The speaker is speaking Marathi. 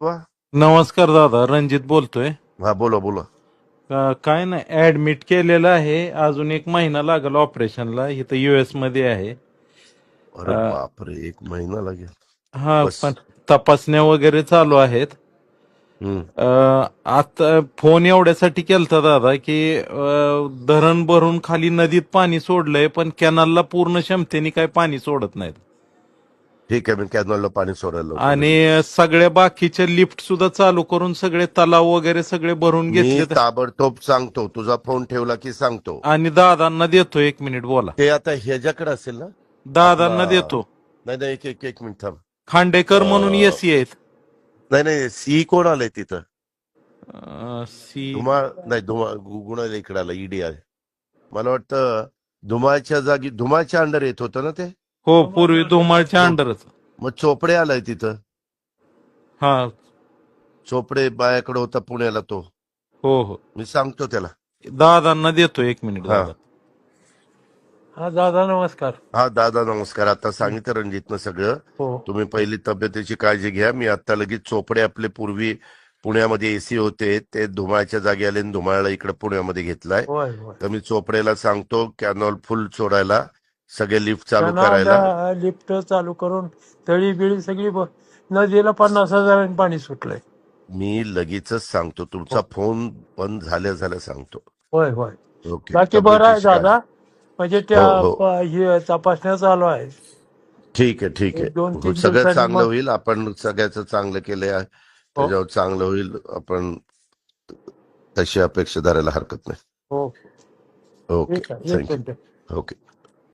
वा. नमस्कार दादा रणजित बोलतोय. हा बोला बोला. अ, काय नाही ऍडमिट केलेलं आहे. अजून एक महिना लागेल ऑपरेशनला इथं युएसमध्ये आहे. अरे अ, बापरे एक महिना लागेल. हा बस. पण तपासण्या वगैरे चालू आहेत. हम्म. अ, आता फोन एवढ्यासाठी केलता दादा की अ, धरण भरून खाली नदीत पाणी सोडलंय पण कॅनलला पूर्ण क्षमतेने काय पाणी सोडत नाहीत. ठीक आहे मी कॅनलला पाणी सोडायला लावतो. आणि सगळ्या बाकीचे लिफ्ट सुद्धा चालू करून सगळे तलाव वगैरे सगळे भरून मी घेतले ताबडतोब सांगतो तुझा फोन ठेवला की सांगतो. आणि दादांना देतो एक मिनिट बोला. ते आता ह्याच्याकडे असेल ना? दादांना आपला- देतो. नाही नाही एक एक एक मिनिट थांब. खांडेकर म्हणून अ, एसी आहेत. नाही नाही सी कोण आलंय तिथं? अ, सी धुमाळ नाही धुमाळ गुणाला इकडे आला ईडी आहे. मला वाटतं धुमाळच्या जागी धुमाळच्या अंडर येत होतं ना ते? हो पूर्वी धुमाळच्या अंडरच. मग चोपडे आलाय तिथं. हा. चोपडे बायाकडे होता पुण्याला तो. हो हो. मी सांगतो त्याला. दादांना देतो एक मिनिट हा. दादा. हा दादा नमस्कार. हा दादा नमस्कार. आता सांगितलं रणजितनं सगळं. हो. तुम्ही पहिली तब्येतीची काळजी घ्या. मी आता लगेच चोपडे आपले पूर्वी पुण्यामध्ये एसी होते. ते धुमाळच्या जागी आले आणि धुमाळला इकडे पुण्यामध्ये घेतलाय. होय होय. तर मी चोपडेला सांगतो कॅनॉल फुल सोडायला सगळे लिफ्ट चालू करायला? लिफ्ट चालू करून तळी बिळी सगळी ब- नदीला पन्नास हजारांनी पाणी सुटलंय. मी लगेचच सांगतो तुमचा फोन बंद झाल्या झाल्या सांगतो. होय होय. ओके बाकी बरं आहे दादा? म्हणजे त्या हो, हो. प- हे तपासण्या चालू आहे. ठीक आहे ठीक एक दोन आहे तीन सगळं दिवसांनी चांगलं मग- होईल? आपण सगळ्याचं चांगलं केलंय? हो. त्याच्यावर चांगलं होईल? आपण तशी अपेक्षा धरायला हरकत नाही. हो. ओके ठीक आहे. एक थँक्यू मिनिट. ओके.